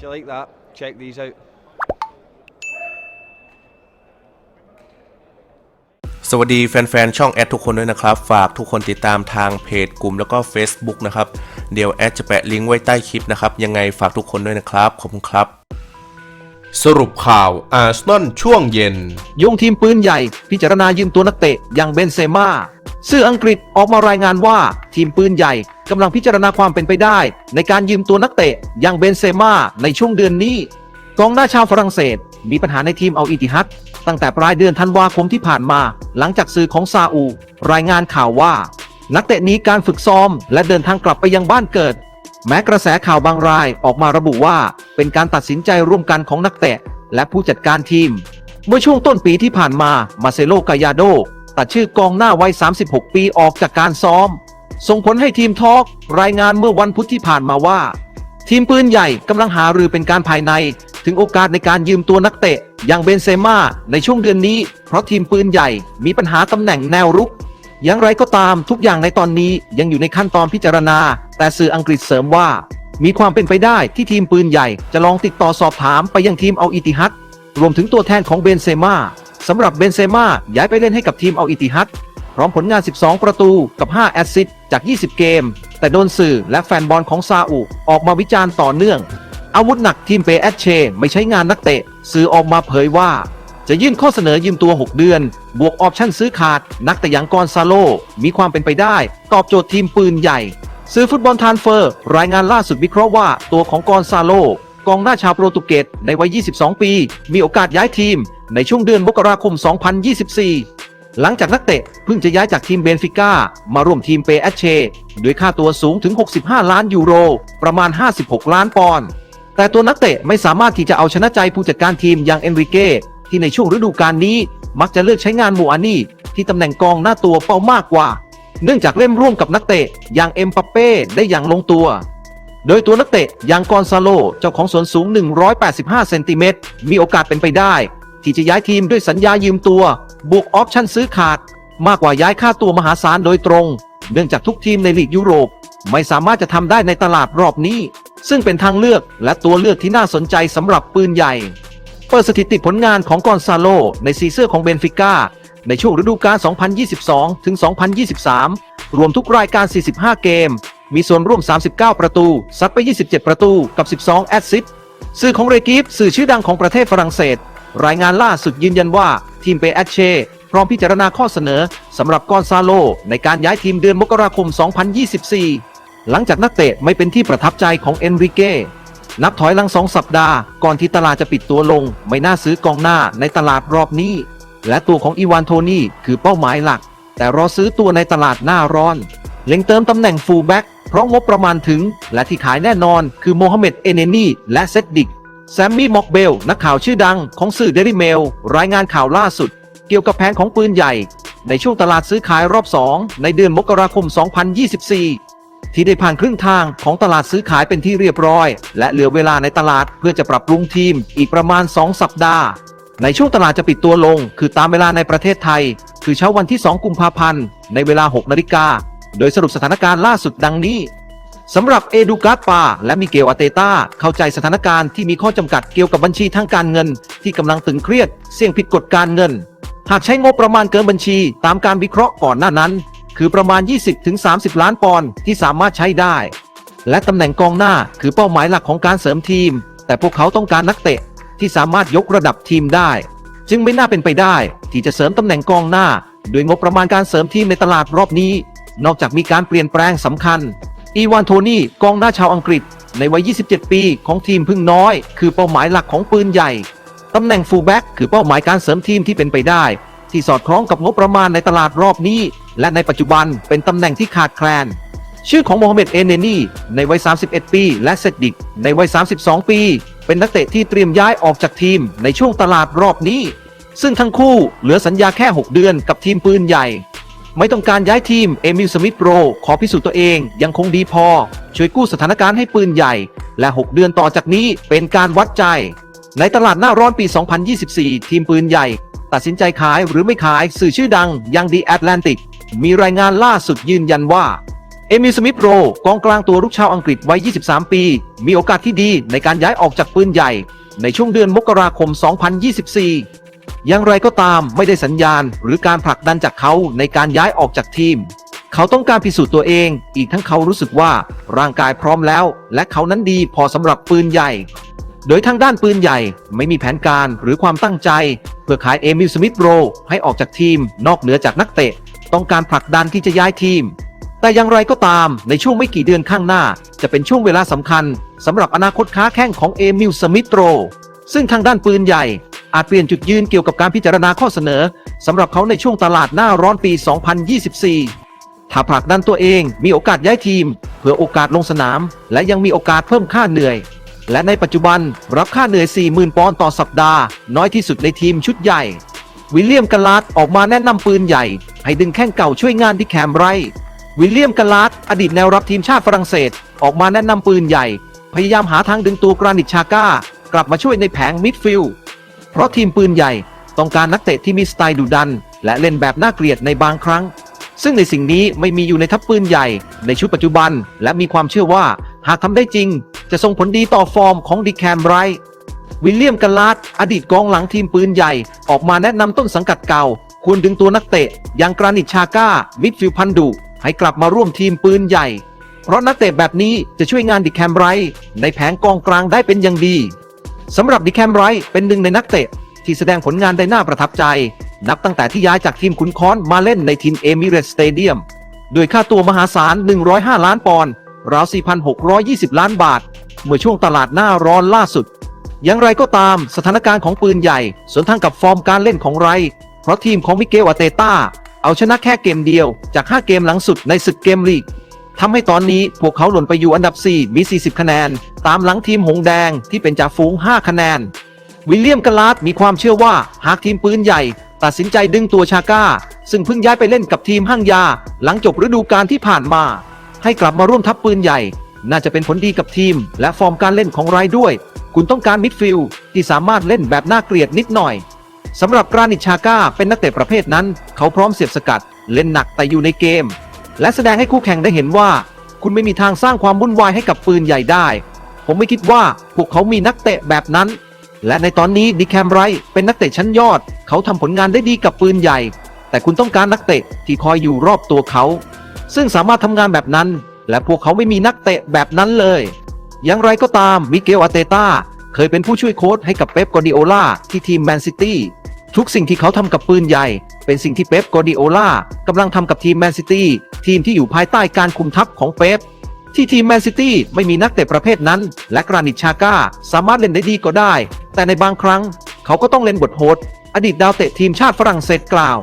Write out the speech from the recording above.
If you like that, check these out. สวัสดีแฟนๆ ช่องแอดทุกคนด้วยนะครับ ฝากทุกคนติดตามทางเพจกลุ่มแล้วก็ Facebook นะครับ เดี๋ยวแอดจะแปะลิงก์ไว้ใต้คลิปนะครับ ยังไงฝากทุกคนด้วยนะครับ ขอบคุณครับ สรุปข่าวอาร์เซนอลช่วงเย็น ยงทีมปืนใหญ่ พิจารณายืมตัวนักเตะอย่างเบนเซม่า สื่ออังกฤษออกมารายงานว่าทีมปืนใหญ่กำลังพิจารณาความเป็นไปได้ ในการยืมตัวนักเตะอย่างเบนเซม่าในช่วงเดือนนี้กองหน้าชาวฝรั่งเศส มีปัญหาในทีมเอาอิติฮัดตั้งแต่ปลายเดือนธันวาคมที่ผ่านมา หลังจากสื่อของซาอุ รายงานข่าวว่า นักเตะหนี้การฝึกซ้อม และเดินทางกลับไปยังบ้านเกิด แม้กระแสข่าวบางรายออกมาระบุว่า เป็นการตัดสินใจร่วมกันของนักเตะ และผู้จัดการทีม เมื่อช่วงต้นปีที่ผ่านมามาเซโลกายาโด ตัดชื่อกองหน้าวัย 36 ปีออกจากการซ้อม ส่งผลให้ทีมทอกรายงานเมื่อวันพุธที่ผ่านมาว่า ทีมปืนใหญ่กำลังหารือเป็นการภายใน ถึงโอกาสในการยืมตัวนักเตะ อย่างเบนเซม่าในช่วงเดือนนี้ เพราะทีมปืนใหญ่มีปัญหาตำแหน่งแนวรุก อย่างไรก็ตามทุกอย่างในตอนนี้ยังอยู่ในขั้นตอนพิจารณา แต่สื่ออังกฤษเสริมว่า มีความเป็นไปได้ที่ทีมปืนใหญ่จะลองติดต่อสอบถามไปยังทีมเอาอิติฮัดรวมถึงตัวแทนของเบนเซม่า สำหรับเบนเซม่าย้ายไปเล่นให้กับทีมเอาอิติฮัดพร้อมผลงาน 12 ประตูกับ 5 แอสซิสต์จาก 20 เกม แต่โดนสื่อและแฟนบอลของซาอุออกมาวิจารณ์ต่อเนื่อง อาวุธหนักทีมเปแอชเช ไม่ใช้งานนักเตะ สื่อออกมาเผยว่า จะยื่นข้อเสนอยืมตัว 6 เดือน บวกออปชั่นซื้อขาด นักแต่อย่างกอนซาโล มีความเป็นไปได้ ตอบโจทย์ทีมปืนใหญ่ ซื้อฟุตบอลทานเฟอร์ รายงานล่าสุดวิเคราะห์ว่าตัวของกอนซาโล กองหน้าชาวโปรตุเกสในวัย 22 ปี มีโอกาสย้ายทีมในช่วงเดือนมกราคม 2024 หลังจากนักเตะเพิ่งจะย้ายจากทีมเบนฟิก้ามาร่วมทีมเปแอชเชด้วยค่าตัวสูงถึง 65 ล้านยูโร ประมาณ 56 ล้านปอนด์ แต่ตัวนักเตะไม่สามารถที่จะเอาชนะใจผู้จัดการทีมอย่างเอนริเก้ที่ในช่วงฤดูกาลนี้มักจะเลือกใช้งานมูอานี่ที่ตำแหน่งกองหน้าตัวเป้ามากกว่า เนื่องจากเล่นร่วมกับนักเตะอย่างเอ็มปัปเป้ได้อย่างลงตัว โดยตัวนักเตะอย่างกอนซาโล เจ้าของส่วนสูง 185 เซนติเมตร มีโอกาสเป็นไปได้ ที่จะย้ายทีมด้วยสัญญายืมตัว บวกออปชั่นซื้อขาด มากกว่าย้ายค่าตัวมหาศาลโดยตรง เนื่องจากทุกทีมในลีกยุโรป ไม่สามารถจะทำได้ในตลาดรอบนี้ ซึ่งเป็นทางเลือกและตัวเลือกที่น่าสนใจสำหรับปืนใหญ่ เปิดสถิติผลงานของกอนซาโล ในซีเสื้อของเบนฟิก้าในช่วงฤดูกาล 2022 ถึง 2023 รวมทุกรายการ 45 เกม มีส่วนร่วม 39 ประตู ซัดไป 27 ประตูกับ 12 แอสซิสต์สื่อของเรกิฟสื่อชื่อดังของประเทศฝรั่งเศส รายงานล่าสุดยืนยันว่าทีมเปแอชเชพร้อมพิจารณาข้อเสนอสำหรับกอนซาโล ในการย้ายทีมเดือนมกราคม 2024 หลังจากนักเตะไม่เป็นที่ประทับใจของเอนริเก้นับถอยหลังสองสัปดาห์ ก่อนที่ตลาดจะปิดตัวลง ไม่น่าซื้อกองหน้าในตลาดรอบนี้ และตัวของอีวานโทนี่คือเป้าหมายหลัก แต่รอซื้อตัวในตลาดหน้าร้อน เล็งเติมตำแหน่งฟูลแบ็ก เพราะงบประมาณถึง และที่ขายแน่นอนคือโมฮัมเหม็ดเอเนนีและเซดดิก แซมมี่ ม็อกเบล นักข่าวชื่อดังของสื่อเดลิเมล รายงานข่าวล่าสุด เกี่ยวกับแผนของปืนใหญ่ ในช่วงตลาดซื้อขายรอบ 2 ในเดือนมกราคม 2024 ที่ได้ผ่านครึ่งทางของตลาดซื้อขายเป็นที่เรียบร้อย และเหลือเวลาในตลาดเพื่อจะปรับปรุงทีมอีกประมาณ 2 สัปดาห์ ในช่วงตลาดจะปิดตัวลง คือตามเวลาในประเทศไทย คือเช้าวันที่ 2 กุมภาพันธ์ในเวลา 6 นาฬิกา โดยสรุปสถานการณ์ล่าสุดดังนี้สำหรับเอดูการ์ดปาและมิเกลอาเตตาเข้าใจสถานการณ์ที่มีข้อจำกัดเกี่ยวกับบัญชีทางการเงิน ที่กำลังตึงเครียด เสี่ยงผิดกฎการเงิน หากใช้งบประมาณเกินบัญชีตามการวิเคราะห์ก่อนหน้านั้น คือประมาณ 20-30 ล้านปอนด์ที่สามารถใช้ได้ และตำแหน่งกองหน้าคือเป้าหมายหลักของการเสริมทีม แต่พวกเขาต้องการนักเตะที่สามารถยกระดับทีมได้ จึงไม่น่าเป็นไปได้ ที่จะเสริมตำแหน่งกองหน้าด้วยงบประมาณการเสริมทีมในตลาดรอบนี้ นอกจากมีการเปลี่ยนแปลงสำคัญ อีวานโทนี่กองหน้าชาวอังกฤษ ในวัย 27 ปีของทีมพึ่งน้อย คือเป้าหมายหลักของปืนใหญ่ ตำแหน่งฟูลแบ็กคือเป้าหมายการเสริมทีมที่เป็นไปได้ ที่สอดคล้องกับงบประมาณในตลาดรอบนี้ และในปัจจุบันเป็นตำแหน่งที่ขาดแคลน ชื่อของโมฮัมเหม็ดเอเนนีในวัย 31 ปี และเซดดิกในวัย 32 ปี เป็นนักเตะที่เตรียมย้ายออกจากทีมในช่วงตลาดรอบนี้ ซึ่งทั้งคู่เหลือสัญญาแค่ 6 เดือนกับทีมปืนใหญ่ ไม่ต้องการย้ายทีมเอมิลสมิธโปรขอพิสูจน์ตัวเองยังคงดีพอ ช่วยกู้สถานการณ์ให้ปืนใหญ่ และ 6 เดือนต่อจากนี้เป็นการวัดใจ ในตลาดหน้าร้อนปี 2024 ทีมปืนใหญ่ ตัดสินใจขายหรือไม่ขายสื่อชื่อดังยังดีแอตแลนติกมีรายงานล่าสุดยืนยันว่าเอมิลสมิธโรกองกลางตัวรุกชาวอังกฤษวัย 23 ปี มีโอกาสที่ดีในการย้ายออกจากปืนใหญ่ ในช่วงเดือนมกราคม 2024 อย่างไรก็ตามไม่ได้สัญญาณ หรือการผลักดันจากเขาในการย้ายออกจากทีม เขาต้องการพิสูจน์ตัวเอง อีกทั้งเขารู้สึกว่าร่างกายพร้อมแล้ว และเขานั้นดีพอสำหรับปืนใหญ่ โดยทางด้านปืนใหญ่ไม่มีแผนการหรือความตั้งใจ เพื่อขายเอมิลสมิธโรให้ออกจากทีม นอกเหนือจากนักเตะ ต้องการผลักดันที่จะย้ายทีม แต่อย่างไรก็ตามในช่วงไม่กี่เดือนข้างหน้า จะเป็นช่วงเวลาสำคัญสำหรับอนาคตค้าแข้งของเอมิลสมิธโรซึ่งทางด้านปืนใหญ่ อาจเปลี่ยนจุดยืนเกี่ยวกับการพิจารณาข้อเสนอสำหรับเขาในช่วงตลาดหน้าร้อนปี 2024 ถ้าผลักดันตัวเองมีโอกาสย้ายทีม เพื่อโอกาสลงสนาม และยังมีโอกาสเพิ่มค่าเหนื่อย และในปัจจุบันรับค่าเหนื่อย 40,000 ปอนด์ต่อสัปดาห์ น้อยที่สุดในทีมชุดใหญ่ วิลเลียมกัลลาดออกมาแนะนำปืนใหญ่ ให้ดึงแข้งเก่าช่วยงานที่แคมไรวิลเลียมกัลลาดอดีตแนวรับทีมชาติฝรั่งเศส ออกมาแนะนำปืนใหญ่ พยายามหาทางดึงตัวกรานิตชาก้ากลับมาช่วยในแผงมิดฟิลด์ เพราะทีมปืนใหญ่ต้องการนักเตะที่มีสไตล์ดุดัน และเล่นแบบน่าเกลียดในบางครั้ง ซึ่งในสิ่งนี้ไม่มีอยู่ในทัพปืนใหญ่ในชุดปัจจุบัน และมีความเชื่อว่าหากทำได้จริง จะส่งผลดีต่อฟอร์มของดิแคมไรวิลเลียมกัลลาร์ดอดีตกองหลังทีมปืนใหญ่ ออกมาแนะนำต้นสังกัดเก่า ควรดึงตัวนักเตะอย่างกรานิชาก้ามิดฟิลพันดุให้กลับมาร่วมทีมปืนใหญ่ เพราะนักเตะแบบนี้จะช่วยงานดิแคมไรในแผงกองกลางได้เป็นอย่างดี สำหรับดิแคมไรท์เป็นหนึ่งในนักเตะ ที่แสดงผลงานได้น่าประทับใจ นับตั้งแต่ที่ย้ายจากทีมขุนค้อนมาเล่นในทีมเอมิเรตสเตเดียมด้วยค่าตัวมหาศาล 105 ล้านปอนด์ราว 4,620 ล้านบาท เมื่อช่วงตลาดหน้าร้อนล่าสุด อย่างไรก็ตามสถานการณ์ของปืนใหญ่ สวนทางกับฟอร์มการเล่นของไร เพราะทีมของมิเกลอาเตต้า เอาชนะแค่เกมเดียวจาก 5 เกมหลังสุดในศึกเกมลีก ทำให้ตอนนี้พวกเขาหล่นไปอยู่อันดับ 4 มี 40 คะแนน ตามหลังทีมหงแดงที่เป็นจ่าฝูง 5 คะแนน วิลเลียมกลาดมีความเชื่อว่าหากทีมปืนใหญ่ ตัดสินใจดึงตัวชาก้า ซึ่งเพิ่งย้ายไปเล่นกับทีมห้างยา หลังจบฤดูกาลที่ผ่านมา ให้กลับมาร่วมทัพปืนใหญ่ น่าจะเป็นผลดีกับทีม และฟอร์มการเล่นของไรด้วย คุณต้องการมิดฟิลด์ที่สามารถเล่นแบบน่าเกลียดนิดหน่อยสำหรับกรานิตชาก้าเป็นนักเตะประเภทนั้น เขาพร้อมเสียบสกัด เล่นหนักแต่อยู่ในเกม และแสดงให้คู่แข่งได้เห็นว่า คุณไม่มีทางสร้างความวุ่นวายให้กับปืนใหญ่ได้ ผมไม่คิดว่าพวกเขามีนักเตะแบบนั้น และในตอนนี้ดิแคมไรเป็นนักเตะชั้นยอด เขาทำผลงานได้ดีกับปืนใหญ่ แต่คุณต้องการนักเตะที่คอยอยู่รอบตัวเขา ซึ่งสามารถทำงานแบบนั้น และพวกเขาไม่มีนักเตะแบบนั้นเลย อย่างไรก็ตามมิเกลอาเตตาเคยเป็นผู้ช่วยโค้ชให้กับเป๊ปกวาร์ดิโอลาที่ทีมแมนซิตี้ ทุกสิ่งที่เขาทำกับปืนใหญ่ เป็นสิ่งที่เป๊ปกอร์ดิโอลากำลังทำกับทีมแมนซิตี้ทีมที่อยู่ภายใต้การคุมทัพของเป๊ปที่ทีมแมนซิตี้ไม่มีนักเตะประเภทนั้น และกรานิชาก้าสามารถเล่นได้ดีก็ได้ แต่ในบางครั้ง เขาก็ต้องเล่นบทโหดอดีตดาวเตะทีมชาติฝรั่งเศสกล่าว